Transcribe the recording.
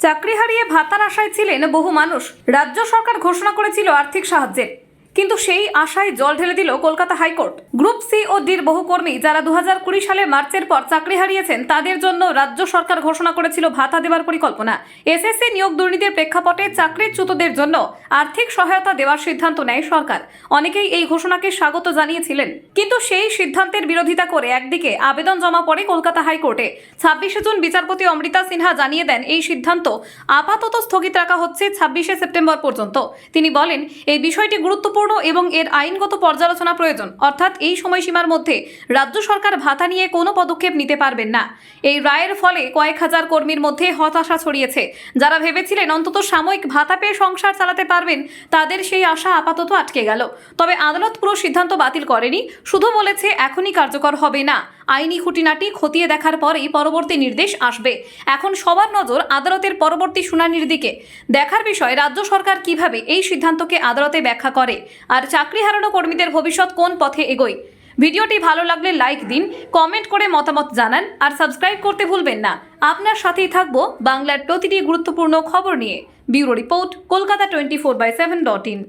চাকরি হারিয়ে ভাতার আশায় ছিলেন বহু মানুষ। রাজ্য সরকার ঘোষণা করেছিল আর্থিক সাহায্যের। কিন্তু সেই আশায় জল ঢেলে দিল Kolkata high court. Group C ও ডির বহু কর্মী যারা দু সালে মার্চের পর চাকরি হারিয়েছেন, তাদের জন্য রাজ্য সরকার ঘোষণা করেছিল ভাতা দেওয়ার পরিকল্পনা। এসএসসি নিয়োগ দুর্নীতির প্রেক্ষাপটে চাকরিচ্যুতদের জন্য আর্থিক সহায়তা দেওয়ার সিদ্ধান্ত নেয় সরকার। অনেকেই এই ঘোষণাকে স্বাগত জানিয়েছিলেন। কিন্তু সেই সিদ্ধান্তের বিরোধিতা করে একদিকে আবেদন জমা পড়ে কলকাতা হাইকোর্টে। ছাব্বিশে জুন বিচারপতি অমৃতা সিনহা জানিয়ে দেন, এই সিদ্ধান্ত আপাতত স্থগিত রাখা হচ্ছে ছাব্বিশে সেপ্টেম্বর পর্যন্ত। তিনি বলেন, এই বিষয়টি গুরুত্বপূর্ণ এবং এর আইনগত পর্যালোচনা প্রয়োজন। অর্থাৎ এই সময়সীমার মধ্যে রাজ্য সরকার ভাতা নিয়ে কোনো পদক্ষেপ নিতে পারবেন না। এই রায়ের ফলে কয়েক হাজার কর্মীর মধ্যে হতাশা ছড়িয়েছে। যারা ভেবেছিলেন অন্তত সাময়িক ভাতা পেয়ে সংসার চালাতে পারবেন, তাদের সেই আশা আপাতত আটকে গেল। তবে আদালত পুরো সিদ্ধান্ত বাতিল করেনি, শুধু বলেছে এখনই কার্যকর হবে না। আইনি খুঁটিনাটি খতিয়ে দেখার পরেই পরবর্তী নির্দেশ আসবে। এখন সবার নজর আদালতের পরবর্তী শুনানির দিকে। দেখার বিষয়, রাজ্য সরকার কীভাবে এই সিদ্ধান্তকে আদালতে ব্যাখ্যা করে? আর চাকরি হারানো কর্মীদের ভবিষ্যৎ কোন পথে এগোয়? ভিডিওটি ভালো লাগলে লাইক দিন, কমেন্ট করে মতামত জানান, আর সাবস্ক্রাইব করতে ভুলবেন না। আপনার সাথেই থাকব বাংলার প্রতিটি গুরুত্বপূর্ণ খবর নিয়ে। Bureau report, Kolkata twenty four by seven dot in.